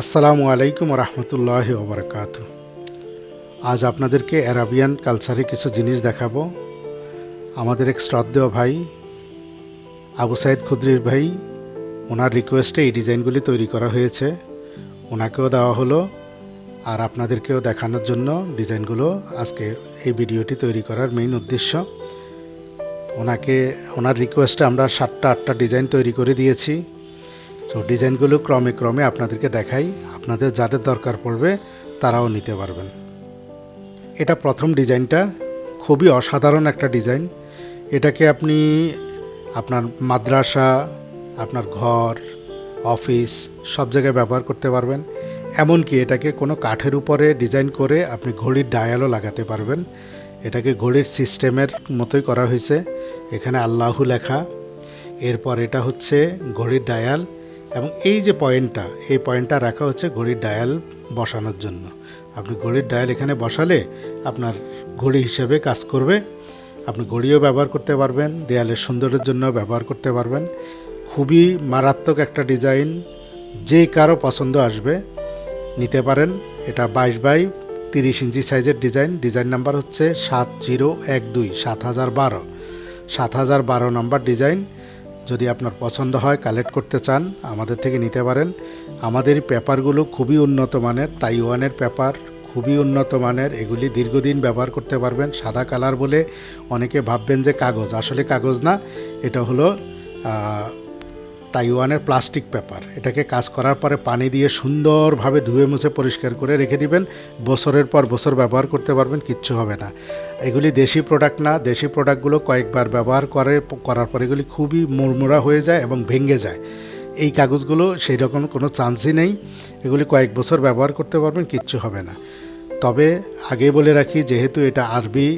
আসসালামু আলাইকুম রহমতুল্লাহ ওবরকাত আজ আপনাদেরকে অ্যারাবিয়ান কালচারে কিছু জিনিস দেখাবো। আমাদের এক শ্রদ্ধেয় ভাই, আবু সাইদ খুদ্রির ভাই, ওনার রিকোয়েস্টে এই ডিজাইনগুলি তৈরি করা হয়েছে। ওনাকেও দেওয়া হলো আর আপনাদেরকেও দেখানোর জন্য ডিজাইনগুলো আজকে এই ভিডিওটি তৈরি করার মেইন উদ্দেশ্য। ওনাকে, ওনার রিকোয়েস্টে আমরা সাতটা, আটটা ডিজাইন তৈরি করে দিয়েছি। তো ডিজাইনগুলো ক্রমে ক্রমে আপনাদেরকে দেখাই। আপনাদের যাদের দরকার পড়বে, তারাও নিতে পারবেন। এটা প্রথম ডিজাইনটা। খুবই অসাধারণ একটা ডিজাইন। এটাকে আপনি আপনার মাদ্রাসা, আপনার ঘর, অফিস, সব জায়গায় ব্যবহার করতে পারবেন। এমনকি এটাকে কোনো কাঠের উপরে ডিজাইন করে আপনি ঘড়ির ডায়ালও লাগাতে পারবেন। এটাকে ঘড়ির সিস্টেমের মতোই করা হয়েছে। এখানে আল্লাহু লেখা। এরপর এটা হচ্ছে ঘড়ির ডায়াল। এবং এই যে পয়েন্টটা, এই পয়েন্টটা রাখা হচ্ছে ঘড়ির ডায়াল বসানোর জন্য। আপনি ঘড়ির ডায়াল এখানে বসালে আপনার ঘড়ি হিসেবে কাজ করবে। আপনি ঘড়িও ব্যবহার করতে পারবেন, দেয়ালের সৌন্দর্যের জন্য ব্যবহার করতে পারবেন। খুবই মারাত্মক একটা ডিজাইন, যে কারও পছন্দ আসবে নিতে পারেন। এটা বাইশ বাই তিরিশ ইঞ্চি সাইজের ডিজাইন ডিজাইন নাম্বার হচ্ছে সাত জিরো এক দুই, সাত হাজার বারো। সাত হাজার বারো নম্বর ডিজাইন যদি আপনার পছন্দ হয় কালেক্ট করতে চান, আমাদের থেকে নিতে পারেন। আমাদের পেপারগুলো খুবই উন্নত মানের, তাইওয়ানের পেপার খুবই উন্নত মানের, এগুলি দীর্ঘদিন ব্যবহার করতে পারবেন, সাদা কালার বলে অনেকে ভাববেন যে কাগজ। আসলে কাগজ না, এটা হলো তাইওয়ানের প্লাস্টিক পেপার। এটাকে কাজ করার পরে পানি দিয়ে সুন্দরভাবে ধুয়ে মুছে পরিষ্কার করে রেখে দিবেন। বছরের পর বছর ব্যবহার করতে পারবেন, কিচ্ছু হবে না। এগুলি দেশি প্রোডাক্ট না, দেশি প্রোডাক্টগুলো কয়েকবার ব্যবহার করে, করার পর এগুলি খুবই মুড়মুড়া হয়ে যায় এবং ভেঙে যায়। এই কাগজগুলো সেই রকম কোনো চান্সই নেই। এগুলি কয়েক বছর ব্যবহার করতে পারবেন, কিচ্ছু হবে না। তবে আগে বলে রাখি, যেহেতু এটা আরবি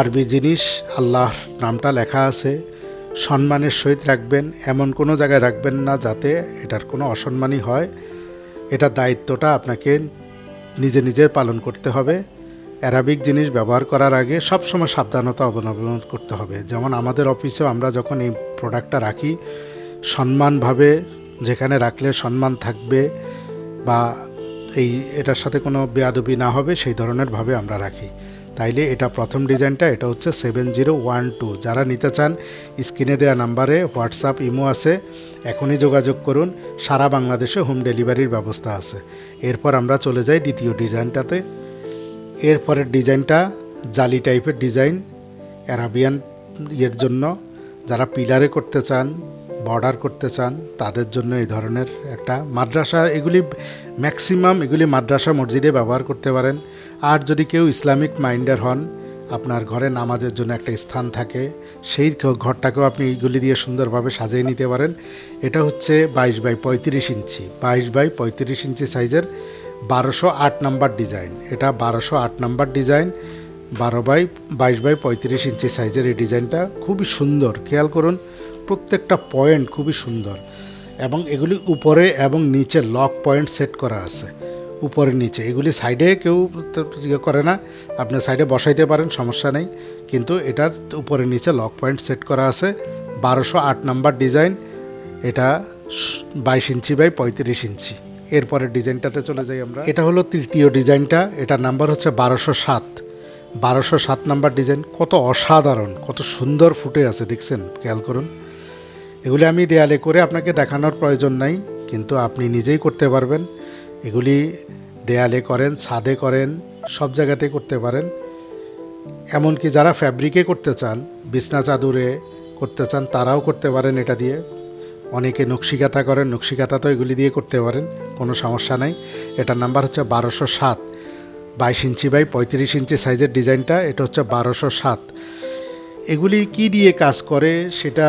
আরবি জিনিস, আল্লাহর নামটা লেখা আছে সম্মানের সহিত রাখবেন, এমন কোনো জায়গায় রাখবেন না যাতে এটার কোনো অসম্মানই হয়। এটার দায়িত্বটা আপনাকে নিজে নিজে পালন করতে হবে। অ্যারাবিক জিনিস ব্যবহার করার আগে সবসময় সাবধানতা অবলম্বন করতে হবে। যেমন আমাদের অফিসেও আমরা যখন এই প্রোডাক্টটা রাখি, সম্মানভাবে যেখানে রাখলে সম্মান থাকবে বা এই এটার সাথে কোনো বেয়াদবি না হবে, সেই ধরনের ভাবে আমরা রাখি। তাইলে এটা প্রথম ডিজাইনটা, এটা হচ্ছে সেভেন জিরো ওয়ান টু যারা নিতে চান, স্ক্রিনে দেওয়া নাম্বারে হোয়াটসঅ্যাপ, ইমো আছে, এখনই যোগাযোগ করুন। সারা বাংলাদেশে হোম ডেলিভারির ব্যবস্থা আছে। এরপর আমরা চলে যাই দ্বিতীয় ডিজাইনটাতে। এরপরের ডিজাইনটা জালি টাইপের ডিজাইন, অ্যারাবিয়ান ইয়ের জন্য। যারা পিলারে করতে চান, বর্ডার করতে চান, তাদের জন্য এই ধরনের একটা মাদ্রাসা। এগুলি ম্যাক্সিমাম এগুলি মাদ্রাসা মসজিদে ব্যবহার করতে পারেন। আর যদি কেউ ইসলামিক মাইন্ডার হন, আপনার ঘরে নামাজের জন্য একটা স্থান থাকে, সেই ঘরটাকেও আপনি এইগুলি দিয়ে সুন্দরভাবে সাজিয়ে নিতে পারেন। এটা হচ্ছে বাইশ বাই পঁয়ত্রিশ ইঞ্চি। বাইশ বাই পঁয়ত্রিশ ইঞ্চি সাইজের বারোশো আট নাম্বার ডিজাইন। এটা বারোশো আট নাম্বার ডিজাইন। বারো বাই, বাইশ বাই পঁয়ত্রিশ ইঞ্চি সাইজের এই ডিজাইনটা খুবই সুন্দর। খেয়াল করুন, প্রত্যেকটা পয়েন্ট খুবই সুন্দর। এবং এগুলি উপরে এবং নিচে লক পয়েন্ট সেট করা আছে। উপরে নিচে। এগুলি সাইডে কেউ ইয়ে করে না। আপনি সাইডে বসাইতে পারেন, সমস্যা নেই। কিন্তু এটার উপরে নিচে লক পয়েন্ট সেট করা আছে। বারোশো আট নাম্বার ডিজাইন। এটা বাইশ ইঞ্চি বাই পঁয়ত্রিশ ইঞ্চি। এরপরের ডিজাইনটাতে চলে যাই আমরা। এটা হলো তৃতীয় ডিজাইনটা। এটার নাম্বার হচ্ছে বারোশো সাত। বারোশো সাত নাম্বার ডিজাইন। কত অসাধারণ, কত সুন্দর ফুটে আছে, দেখছেন? খেয়াল করুন। এগুলি আমি দেয়ালে করে আপনাকে দেখানোর প্রয়োজন নাই, কিন্তু আপনি নিজেই করতে পারবেন। এগুলি দেয়ালে করেন, ছাদে করেন, সব জায়গাতে করতে পারেন। এমনকি যারা ফ্যাব্রিকে করতে চান, বিছনা চাদরে করতে চান, তারাও করতে পারেন এটা দিয়ে। অনেকে নকশিকাতা করেন নকশিকাতা তো এগুলি দিয়ে করতে পারেন, কোনো সমস্যা নাই। এটার নাম্বার হচ্ছে বারোশো সাত। বাইশ ইঞ্চি বাই পঁয়ত্রিশ ইঞ্চি সাইজের ডিজাইনটা, এটা হচ্ছে বারোশো সাত। এগুলি কি দিয়ে কাজ করে, সেটা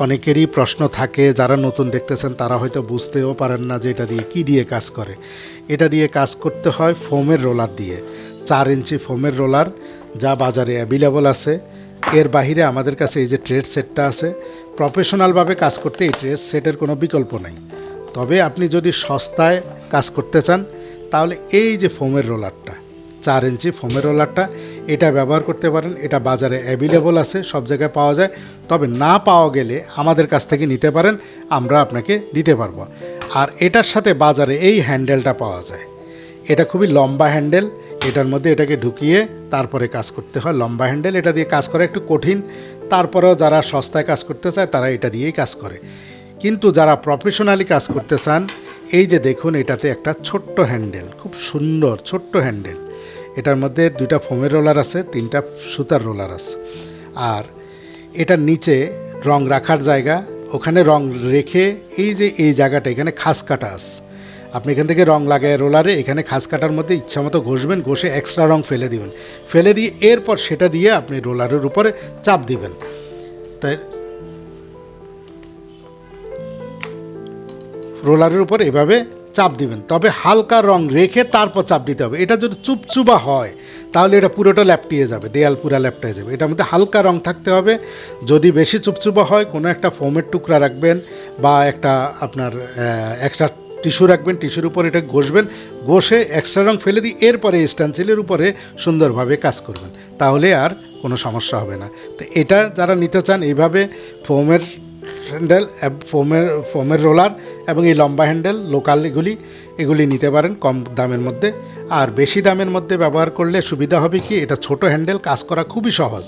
অনেকেরই প্রশ্ন থাকে, যারা নতুন দেখতেছেন তারা হয়তো বুঝতেও পারেন না যে এটা দিয়ে কি দিয়ে কাজ করে। এটা দিয়ে কাজ করতে হয় ফোমের রোলার দিয়ে। চার ইঞ্চি ফোমের রোলার, যা বাজারে অ্যাভেলেবল আছে। এর বাহিরে আমাদের কাছে এই যে ট্রেড সেটটা আছে প্রফেশনালভাবে কাজ করতে এই ট্রেড সেটের কোনো বিকল্প নাই। তবে আপনি যদি সস্তায় কাজ করতে চান, তাহলে এই যে ফোমের রোলারটা চার ইঞ্চি ফোমের রোলারটা। এটা ব্যবহার করতে পারেন, এটা বাজারে অ্যাভেলেবল আছে, সব জায়গায় পাওয়া যায়। তবে না পাওয়া গেলে আমাদের কাছ থেকে নিতে পারেন, আমরা আপনাকে দিতে পারব। আর এটার সাথে বাজারে এই হ্যান্ডেলটা পাওয়া যায়। এটা খুবই লম্বা হ্যান্ডেল এটার মধ্যে এটাকে ঢুকিয়ে তারপরে কাজ করতে হয়। লম্বা হ্যান্ডেল এটা দিয়ে কাজ করা একটু কঠিন। তারপরেও যারা সস্তায় কাজ করতে চায়, তারা এটা দিয়েই কাজ করে। কিন্তু যারা প্রফেশনালি কাজ করতে চান, এই যে দেখুন, এটাতে একটা ছোট্ট হ্যান্ডেল খুব সুন্দর ছোট্ট হ্যান্ডেল এটার মধ্যে দুইটা ফোমের রোলার আছে, তিনটা সুতার রোলার আছে। আর এটার নিচে রং রাখার জায়গা, ওখানে রং রেখে এই যে এই জায়গাটা, এখানে খাস কাটা আছে। আপনি এখান থেকে রং লাগায় রোলারে, এখানে খাস কাটার মধ্যে ইচ্ছা মতো ঘষবেন, ঘষে এক্সট্রা রং ফেলে দিবেন। ফেলে দিয়ে এরপর সেটা দিয়ে আপনি রোলারের উপরে চাপ দিবেন। তাই রোলারের উপর এভাবে চাপ দিবেন। তবে হালকা রং রেখে তারপর চাপ দিতে হবে। এটা যদি চুপচুপা হয়, তাহলে এটা পুরোটা ল্যাপটিয়ে যাবে, দেয়াল পুরা ল্যাপটিয়ে যাবে। এটার মধ্যে হালকা রং থাকতে হবে। যদি বেশি চুপচুপা হয়, কোনো একটা ফোমের টুকরা রাখবেন বা একটা আপনার এক্সট্রা টিস্যু রাখবেন টিস্যুর উপর এটা ঘষবেন। ঘষে এক্সট্রা রং ফেলে দিয়ে এরপরে স্ট্যান্সিলের উপরে সুন্দরভাবে কাজ করবেন। তাহলে আর কোনো সমস্যা হবে না। তো এটা যারা নিতে চান, এইভাবে ফোমের হ্যান্ডেল ফোমের ফোমের রোলার এবং এই লম্বা হ্যান্ডেল লোকাল এগুলি এগুলি নিতে পারেন কম দামের মধ্যে। আর বেশি দামের মধ্যে ব্যবহার করলে সুবিধা হবে কি, এটা ছোট হ্যান্ডেল কাজ করা খুবই সহজ।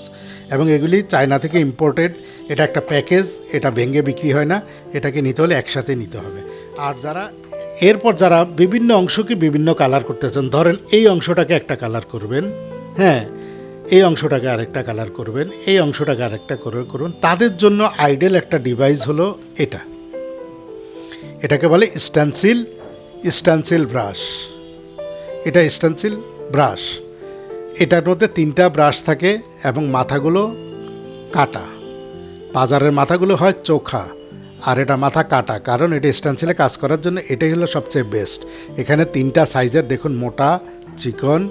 এবং এগুলি চায়না থেকে ইম্পোর্টেড এটা একটা প্যাকেজ এটা ভেঙে বিক্রি হয় না, এটাকে নিতে হলে একসাথে নিতে হবে। আর যারা, এরপর যারা বিভিন্ন অংশকে বিভিন্ন কালার করতে চান, ধরেন এই অংশটাকে একটা কালার করবেন হ্যাঁ এই অংশটাকে আরেকটা কালার করবেন, এই অংশটাকে আরেকটা করে করুন। তাদের জন্য আইডেল একটা ডিভাইস হলো এটা। এটাকে বলে স্ট্যান্সিল স্ট্যান্সিল ব্রাশ এটা স্ট্যান্সিল ব্রাশ এটার মধ্যে তিনটা ব্রাশ থাকে এবং মাথাগুলো কাটা। বাজারের মাথাগুলো হয় চোখা, আর এটা মাথা কাটা, কারণ এটা স্ট্যান্সিলে কাজ করার জন্য এটাই হলো সবচেয়ে বেস্ট এখানে তিনটা সাইজের দেখুন, মোটা, চিকন,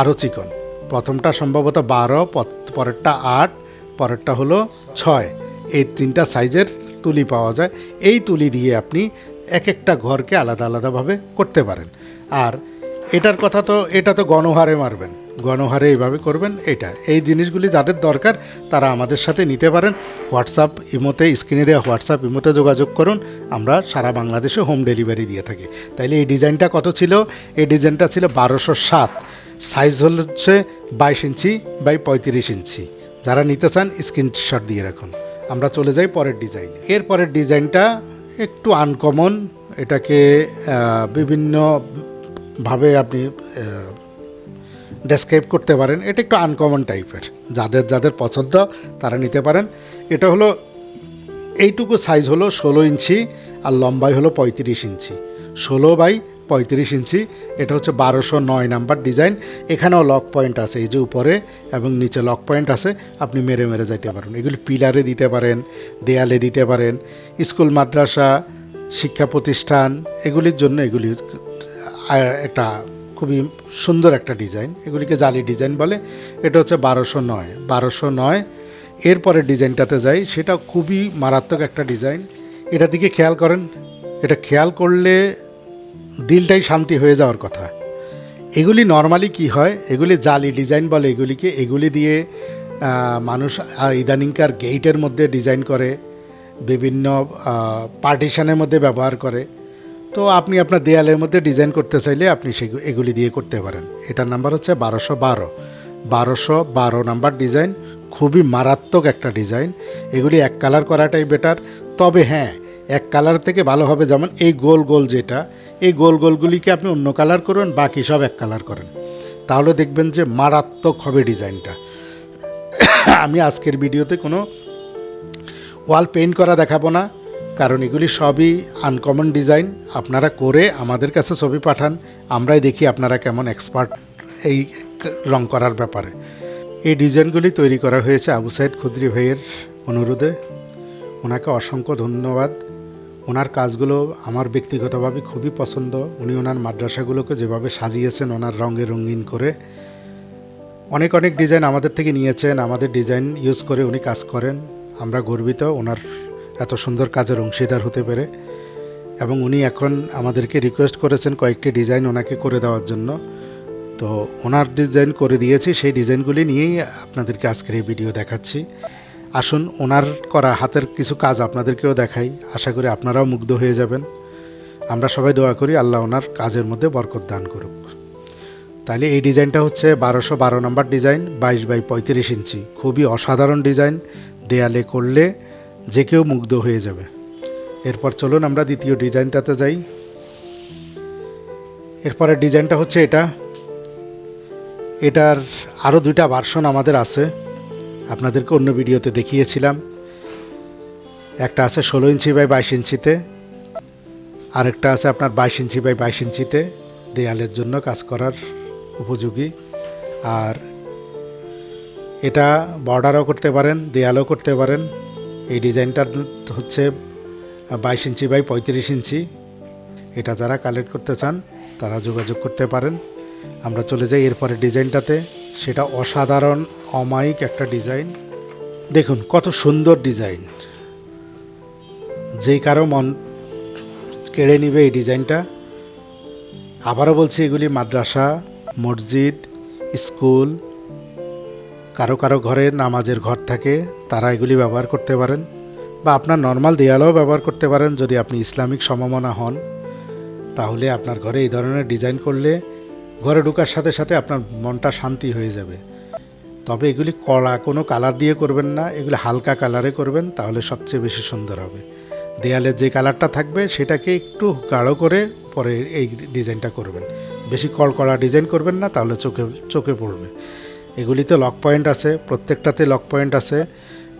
আরও চিকন। প্রথমটা সম্ভবত বারো পরেরটা আট, পরেরটা হলো ছয়। এই তিনটা সাইজের তুলি পাওয়া যায়। এই তুলি দিয়ে আপনি এক একটা ঘরকে আলাদা আলাদাভাবে করতে পারেন। আর এটার কথা তো, এটা তো গণহারে মারবেন। গণহারে এইভাবে করবেন এটা এই জিনিসগুলি যাদের দরকার, তারা আমাদের সাথে নিতে পারেন। হোয়াটসঅ্যাপ ইমোতে, স্ক্রিনে দেওয়া হোয়াটসঅ্যাপ ইমোতে যোগাযোগ করুন। আমরা সারা বাংলাদেশে হোম ডেলিভারি দিয়ে থাকি। তাইলে এই ডিজাইনটা কত ছিল? এই ডিজাইনটা ছিল বারোশো সাত। সাইজ হচ্ছে বাইশ ইঞ্চি বাই পঁয়ত্রিশ ইঞ্চি। যারা নিতে চান, স্ক্রিনশট দিয়ে রাখুন। আমরা চলে যাই পরের ডিজাইন। এর পরের ডিজাইনটা একটু আনকমন এটাকে বিভিন্নভাবে আপনি ডেসক্রাইব করতে পারেন। এটা একটু আনকমন টাইপের যাদের যাদের পছন্দ, তারা নিতে পারেন। এটা হলো, এইটুকু সাইজ হলো ষোলো ইঞ্চি আর লম্বাই হলো পঁয়ত্রিশ ইঞ্চি। ষোলো বাই পঁয়ত্রিশ ইঞ্চি, এটা হচ্ছে বারোশো নয় নাম্বার ডিজাইন এখানেও লক পয়েন্ট আছে এই যে উপরে এবং নিচে লক পয়েন্ট আছে। আপনি মেরে মেরে যাইতে পারেন। এগুলি পিলারে দিতে পারেন, দেয়ালে দিতে পারেন, স্কুল, মাদ্রাসা, শিক্ষা প্রতিষ্ঠান, এগুলির জন্য এগুলি একটা খুবই সুন্দর একটা ডিজাইন। এগুলিকে জালি ডিজাইন বলে। এটা হচ্ছে বারোশো নয়। বারোশো নয়, এরপরে ডিজাইনটাতে যাই। সেটা খুবই মারাত্মক একটা ডিজাইন। এটা দিকে খেয়াল করেন। এটা খেয়াল করলে দিলটাই শান্তি হয়ে যাওয়ার কথা। এগুলি নর্মালি কি হয়? এগুলি জালি ডিজাইন বলে এগুলিকে। এগুলি দিয়ে মানুষ ইদানিংকার গেইটের মধ্যে ডিজাইন করে, বিভিন্ন পার্টিশানের মধ্যে ব্যবহার করে। তো আপনি আপনার দেয়ালের মধ্যে ডিজাইন করতে চাইলে আপনি সে এগুলি দিয়ে করতে পারেন। এটার নাম্বার হচ্ছে বারোশো বারো। বারোশো বারো নাম্বার ডিজাইন খুবই মারাত্মক একটা ডিজাইন এগুলি এক কালার করাটাই বেটার তবে হ্যাঁ এক কালার থেকে ভালো হবে যেমন এই গোল গোল যেটা। এই গোল গোলগুলিকে আপনি অন্য কালার করুন, বাকি সব এক কালার করেন। তাহলে দেখবেন যে মারাত্মক হবে ডিজাইনটা আমি আজকের ভিডিওতে কোনো ওয়াল পেইন্ট করা দেখাবো না। কারণ এগুলি সবই আনকমন ডিজাইন আপনারা করে আমাদের কাছে ছবি পাঠান, আমরাই দেখি আপনারা কেমন এক্সপার্ট এই রং করার ব্যাপারে। এই ডিজাইনগুলি তৈরি করা হয়েছে আবু সাইদ খুদ্রি ভাইয়ের অনুরোধে। ওনাকে অসংখ্য ধন্যবাদ। ওনার কাজগুলো আমার ব্যক্তিগতভাবে খুবই পছন্দ। উনি ওনার মাদ্রাসাগুলোকে যেভাবে সাজিয়েছেন, ওনার রঙে রঙিন করে। অনেক অনেক ডিজাইন আমাদের থেকে নিয়েছেন। আমাদের ডিজাইন ইউজ করে উনি কাজ করেন। আমরা গর্বিত ওনার এত সুন্দর কাজের অংশীদার হতে পেরে এবং উনি এখন আমাদেরকে রিকোয়েস্ট করেছেন কয়েকটি ডিজাইন ওনাকে করে দেওয়ার জন্য। তো ওনার ডিজাইন করে দিয়েছি, সেই ডিজাইনগুলি নিয়েই আপনাদেরকে আজকের এই ভিডিও দেখাচ্ছি। আসুন, ওনার করা হাতের কিছু কাজ আপনাদেরকেও দেখাই। আশা করি আপনারাও মুগ্ধ হয়ে যাবেন। আমরা সবাই দোয়া করি আল্লাহ ওনার কাজের মধ্যে বরকত দান করুক। তাহলে এই ডিজাইনটা হচ্ছে বারোশো বারো নম্বর ডিজাইন বাইশ বাই পঁয়ত্রিশ ইঞ্চি। খুবই অসাধারণ ডিজাইন দেয়ালে করলে যে কেউ মুগ্ধ হয়ে যাবে। এরপর চলুন আমরা দ্বিতীয় ডিজাইনটাতে যাই। এরপরের ডিজাইনটা হচ্ছে এটা। এটার আরও দুইটা ভার্সন আমাদের আছে। আপনাদেরকে অন্য ভিডিওতে দেখিয়েছিলাম। একটা আছে ষোলো ইঞ্চি বাই বাইশ ইঞ্চিতে। আরেকটা আছে আপনার বাইশ ইঞ্চি বাই বাইশ ইঞ্চিতে দেয়ালের জন্য কাজ করার উপযোগী। আর এটা বর্ডারও করতে পারেন, দেয়ালও করতে পারেন। এই ডিজাইনটা হচ্ছে বাইশ ইঞ্চি বাই পঁয়ত্রিশ ইঞ্চি। এটা যারা কালেক্ট করতে চান, তারা যোগাযোগ করতে পারেন। আমরা চলে যাই এরপরে ডিজাইনটাতে। সেটা অসাধারণ, অমায়িক একটা ডিজাইন। দেখুন, কত সুন্দর ডিজাইন। যেই কারও মন কেড়ে নিবে এই ডিজাইনটা। আবারও বলছি, এগুলি মাদ্রাসা, মসজিদ, স্কুল কারও কারও ঘরে নামাজের ঘর থাকে, তারা এগুলি ব্যবহার করতে পারেন। বা আপনার নর্মাল দেয়ালও ব্যবহার করতে পারেন যদি আপনি ইসলামিক সমমনা হন। তাহলে আপনার ঘরে এই ধরনের ডিজাইন করলে ঘরে ঢুকার সাথে সাথে আপনার মনটা শান্তি হয়ে যাবে। তবে এগুলি কড়া, কোনো কালার দিয়ে করবেন না, এগুলি হালকা কালারে করবেন, তাহলে সবচেয়ে বেশি সুন্দর হবে। দেয়ালের যে কালারটা থাকবে, সেটাকে একটু গাঢ় করে পরে এই ডিজাইনটা করবেন। বেশি কড়কড়া ডিজাইন করবেন না, তাহলে চোখে চোখে পড়বে। এগুলিতে লক পয়েন্ট আছে প্রত্যেকটাতে লক পয়েন্ট আছে।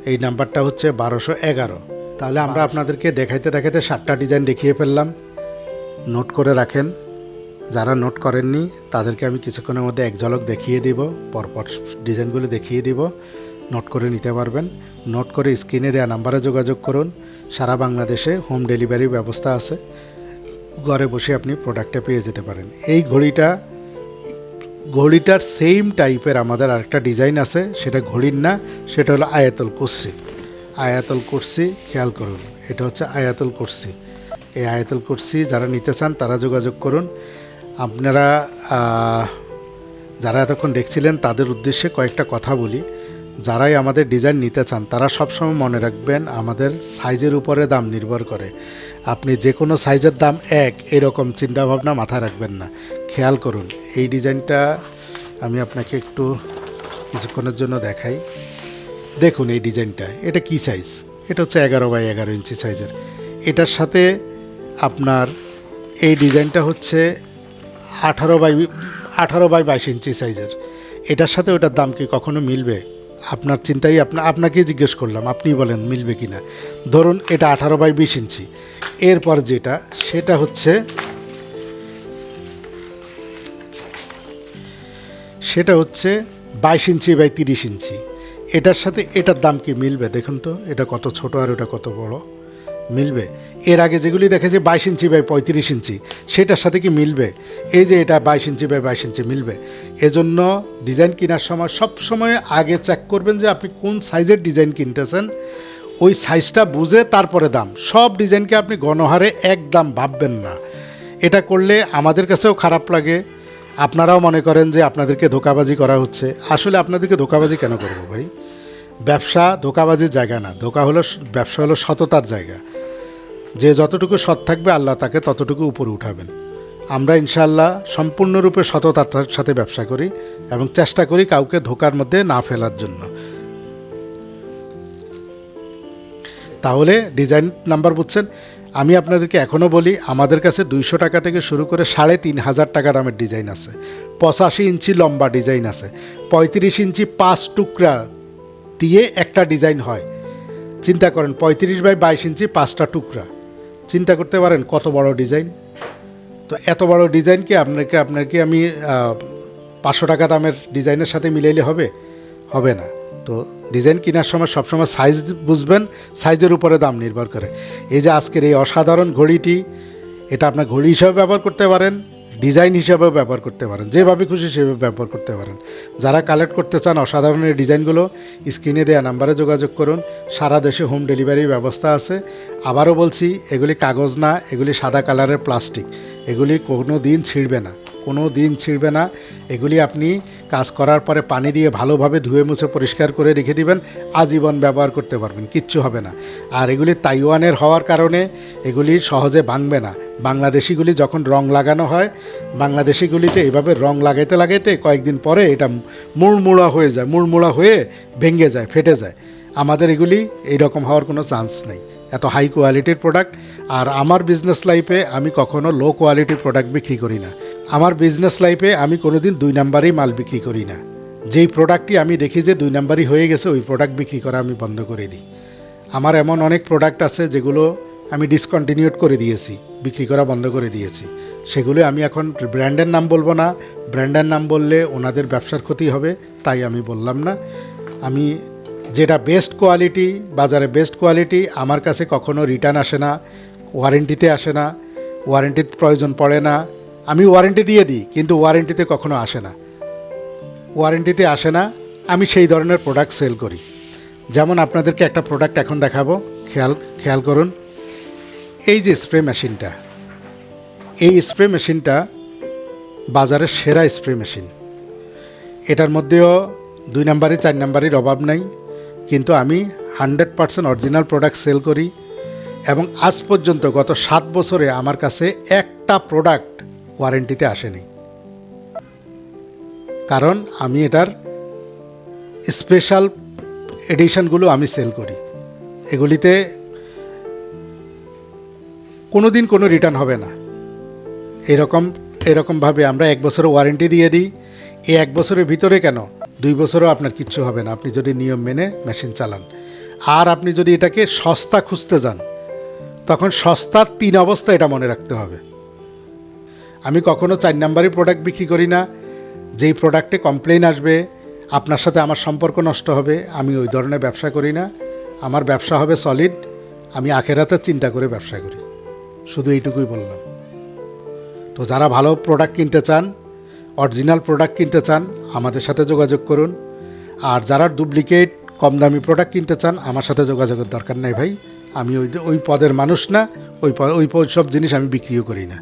এই নাম্বারটা হচ্ছে বারোশো এগারো। তাহলে আমরা আপনাদেরকে দেখাইতে দেখাইতে সাতটা ডিজাইন দেখিয়ে ফেললাম। নোট করে রাখেন। যারা নোট করেননি তাদেরকে আমি কিছুক্ষণের মধ্যে এক ঝলক দেখিয়ে দিব পরপর ডিজাইনগুলো দেখিয়ে দিব। নোট করে নিতে পারবেন। নোট করে স্ক্রিনে দেওয়া নাম্বারে যোগাযোগ করুন। সারা বাংলাদেশে হোম ডেলিভারি ব্যবস্থা আছে। ঘরে বসে আপনি প্রোডাক্টটা পেয়ে যেতে পারেন। এই ঘড়িটা ঘড়িটার সেম টাইপের আমাদের আরেকটা ডিজাইন আছে, সেটা ঘড়ির না, সেটা হলো আয়াতল কুরসি। আয়াতল কুরসি, খেয়াল করুন, এটা হচ্ছে আয়াতল কুরসি। এই আয়াতল কুরসি যারা নিতে চান, তারা যোগাযোগ করুন। আপনারা যারা এতক্ষণ দেখছিলেন, তাদের উদ্দেশ্যে কয়েকটা কথা বলি। যারাই আমাদের ডিজাইন নিতে চান, তারা সবসময় মনে রাখবেন, আমাদের সাইজের উপরে দাম নির্ভর করে। আপনি যে কোনো সাইজের দাম এক, এরকম চিন্তাভাবনা মাথায় রাখবেন না। খেয়াল করুন, এই ডিজাইনটা আমি আপনাকে একটু কিছুক্ষণের জন্য দেখাই। দেখুন এই ডিজাইনটা, এটা কি সাইজ? এটা হচ্ছে এগারো বাই এগারো ইঞ্চি সাইজের। এটার সাথে আপনার এই ডিজাইনটা হচ্ছে আঠারো বাই আঠারো বাই বাইশ ইঞ্চি সাইজের। এটার সাথে ওটার দাম কি কখনো মিলবে? আপনার চিন্তাই আপনা আপনাকে জিজ্ঞেস করলাম আপনি বলেন মিলবে কি না ধরুন এটা আঠারো বাই বিশ ইঞ্চি। এরপর যেটা, সেটা হচ্ছে সেটা হচ্ছে বাইশ ইঞ্চি বাই তিরিশ ইঞ্চি। এটার সাথে এটার দাম কি মিলবে? দেখুন তো, এটা কত ছোট আর ওটা কত বড়। মিলবে। এর আগে যেগুলি দেখেছি বাইশ ইঞ্চি বাই পঁয়ত্রিশ ইঞ্চি, সেটার সাথে কি মিলবে? এই যে এটা বাইশ ইঞ্চি বাই বাইশ ইঞ্চি মিলবে। এজন্য ডিজাইন কেনার সময় সব সময় আগে চেক করবেন যে আপনি কোন সাইজের ডিজাইন কিনতেছেন। ওই সাইজটা বুঝে তারপরে দাম। সব ডিজাইনকে আপনি গণহারে এক দাম ভাববেন না। এটা করলে আমাদের কাছেও খারাপ লাগে। আপনারাও মনে করেন যে আপনাদেরকে ধোকাবাজি করা হচ্ছে। আসলে আপনাদেরকে ধোকাবাজি কেন করব ভাই? ব্যবসা ধোকাবাজির জায়গা না। ধোকা হলো ব্যবসা হলো সততার জায়গা। যে যতটুকু সৎ থাকবে আল্লাহ তাকে ততটুকু উপরে উঠাবেন। আমরা ইনশাআল্লাহ সম্পূর্ণরূপে সততার সাথে ব্যবসা করি এবং চেষ্টা করি কাউকে ধোকার মধ্যে না ফেলার জন্য। তাহলে ডিজাইন নাম্বার বুঝছেন? আমি আপনাদেরকে এখনও বলি, আমাদের কাছে দুইশো টাকা থেকে শুরু করে সাড়ে তিন হাজার টাকা দামের ডিজাইন আছে। পঁচাশি ইঞ্চি লম্বা ডিজাইন আছে। পঁয়ত্রিশ ইঞ্চি পাঁচ টুকরা দিয়ে একটা ডিজাইন হয়। চিন্তা করেন, পঁয়ত্রিশ বাই বাইশ ইঞ্চি পাঁচটা টুকরা। চিন্তা করতে পারেন কত বড় ডিজাইন। তো এত বড় ডিজাইনকে আপনাকে আপনাকে আমি পাঁচশো টাকা দামের ডিজাইনের সাথে মিলাইলে হবে? হবে না। তো ডিজাইন কেনার সময় সবসময় সাইজ বুঝবেন, সাইজের উপরে দাম নির্ভর করে। এই যে আজকের এই অসাধারণ ঘড়িটি, এটা আপনার ঘড়ি হিসাবে ব্যবহার করতে পারেন। ডিজাইন হিসাবেও ব্যবহার করতে পারেন, যেভাবে খুশি সেভাবে ব্যবহার করতে পারেন। যারা কালেক্ট করতে চান অসাধারণ এই ডিজাইনগুলো স্ক্রিনে দেওয়া নাম্বারে যোগাযোগ করুন। সারা দেশে হোম ডেলিভারির ব্যবস্থা আছে। আবারও বলছি, এগুলি কাগজ না, এগুলি সাদা কালারের প্লাস্টিক এগুলি কোনো দিন ছিঁড়বে না। কোনো দিন ছিঁড়বে না। এগুলি আপনি কাজ করার পরে পানি দিয়ে ভালোভাবে ধুয়ে মুছে পরিষ্কার করে রেখে দিবেন, আজীবন ব্যবহার করতে পারবেন, কিচ্ছু হবে না। আর এগুলি তাইওয়ানের হওয়ার কারণে এগুলি সহজে ভাঙবে না। বাংলাদেশিগুলি যখন রং লাগানো হয়, বাংলাদেশিগুলিতে এভাবে রং লাগাইতে লাগাইতে কয়েকদিন পরে এটা মুড়মুড়া হয়ে যায়, মুড়মুড়া হয়ে ভেঙে যায়, ফেটে যায়। আমাদের এগুলি এইরকম হওয়ার কোনো চান্স নেই। এত হাই কোয়ালিটির প্রোডাক্ট আর আমার বিজনেস লাইফে আমি কখনো লো কোয়ালিটির প্রোডাক্ট বিক্রি করি না। আমার বিজনেস লাইফে আমি কোনো দিন দুই নাম্বারই মাল বিক্রি করি না। যেই প্রোডাক্টটি আমি দেখি যে দুই নাম্বারই হয়ে গেছে, ওই প্রোডাক্ট বিক্রি করা আমি বন্ধ করে দিই। আমার এমন অনেক প্রোডাক্ট আছে যেগুলো আমি ডিসকন্টিনিউড করে দিয়েছি, বিক্রি করা বন্ধ করে দিয়েছি। সেগুলো আমি এখন ব্র্যান্ডের নাম বলব না। ব্র্যান্ডের নাম বললে ওনাদের ব্যবসার ক্ষতি হবে, তাই আমি বললাম না। আমি যেটা বেস্ট কোয়ালিটি বাজারে বেস্ট কোয়ালিটি আমার কাছে কখনো রিটার্ন আসে না ওয়ারেন্টিতে আসে না ওয়ারেন্টির প্রয়োজন পড়ে না। আমি ওয়ারেন্টি দিয়ে দিই, কিন্তু ওয়ারেন্টিতে কখনো আসে না। ওয়ারেন্টিতে আসে না, আমি সেই ধরনের প্রোডাক্ট সেল করি। যেমন আপনাদেরকে একটা প্রোডাক্ট এখন দেখাবো, খেয়াল খেয়াল করুন। এই যে স্প্রে মেশিনটা এই স্প্রে মেশিনটা বাজারের সেরা স্প্রে মেশিন এটার মধ্যেও দুই নাম্বারই, চার নাম্বারের অভাব নাই। কিন্তু আমি hundred percent original product sale করি এবং আজ পর্যন্ত গত সাত বছরে আমার কাছে একটা প্রোডাক্ট ওয়ারেন্টিতে আসেনি। কারণ আমি এটার স্পেশাল এডিশনগুলো আমি সেল করি। এগুলিতে কোনো দিন কোনো রিটার্ন হবে না। এরকম, এরকমভাবে আমরা এক বছরের ওয়ারেন্টি দিয়ে দিই। এই এক বছরের ভিতরে কেন? দুই বছরও আপনার কিচ্ছু হবে না। আপনি যদি নিয়ম মেনে মেশিন চালান। আর আপনি যদি এটাকে সস্তা খুঁজতে যান, তখন সস্তার তিন অবস্থা এটা মনে রাখতে হবে। আমি কখনো চার নাম্বারই প্রোডাক্ট বিক্রি করি না। যেই প্রোডাক্টে কমপ্লেন আসবে, আপনার সাথে আমার সম্পর্ক নষ্ট হবে, আমি ওই ধরনের ব্যবসা করি না। আমার ব্যবসা হবে সলিড আমি আখেরাতের চিন্তা করে ব্যবসা করি। শুধু এইটুকুই বললাম। তো যারা ভালো প্রোডাক্ট কিনতে চান অরিজিনাল প্রোডাক্ট কিনতে চান, আমাদের সাথে যোগাযোগ করুন। আর যারা ডুপ্লিকেট কম দামি প্রোডাক্ট কিনতে চান, আমার সাথে যোগাযোগের দরকার নাই ভাই। আমি ওই ওই পদের মানুষ না, ওই ওই সব জিনিস আমি বিক্রিও করি না।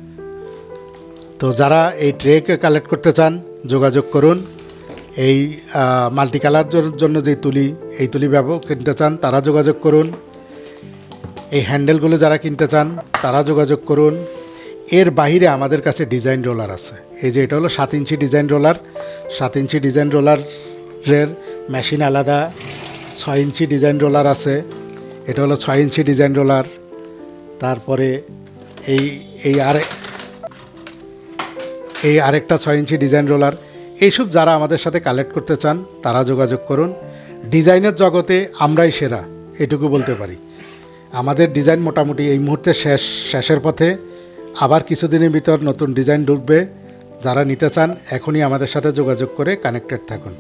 তো যারা এই ট্রেকে কালেক্ট করতে চান, যোগাযোগ করুন। এই মাল্টি কালার জন্য যে তুলি, এই তুলি ব্যবহার কিনতে চান, তারা যোগাযোগ করুন। এই হ্যান্ডেলগুলো যারা কিনতে চান, তারা যোগাযোগ করুন। এর বাইরে আমাদের কাছে ডিজাইন রোলার আছে। এই যে এটা হলো সাত ইঞ্চি ডিজাইন রোলার। সাত ইঞ্চি ডিজাইন রোলারের মেশিন আলাদা। ছয় ইঞ্চি ডিজাইন রোলার আছে। এটা হলো ছয় ইঞ্চি ডিজাইন রোলার। তারপরে এই এই আর, এই আরেকটা ছয় ইঞ্চি ডিজাইন রোলার। এইসব যারা আমাদের সাথে কালেক্ট করতে চান, তারা যোগাযোগ করুন। ডিজাইনের জগতে আমরাই সেরা, এটুকু বলতে পারি। আমাদের ডিজাইন মোটামুটি এই মুহূর্তে শেষ, শেষের পথে। আবার কিছুদিনের ভিতর নতুন ডিজাইন ঢুকবে। যারা নিতে চান, এখনই আমাদের সাথে যোগাযোগ করে কানেক্টেড থাকুন।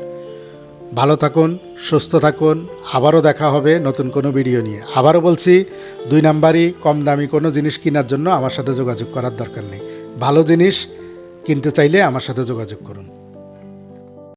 ভালো থাকুন, সুস্থ থাকুন। আবারও দেখা হবে নতুন কোনো ভিডিও নিয়ে। আবারও বলছি, দুই নাম্বারই কম দামি কোনো জিনিস কেনার জন্য আমার সাথে যোগাযোগ করার দরকার নেই। ভালো জিনিস কিনতে চাইলে আমার সাথে যোগাযোগ করুন।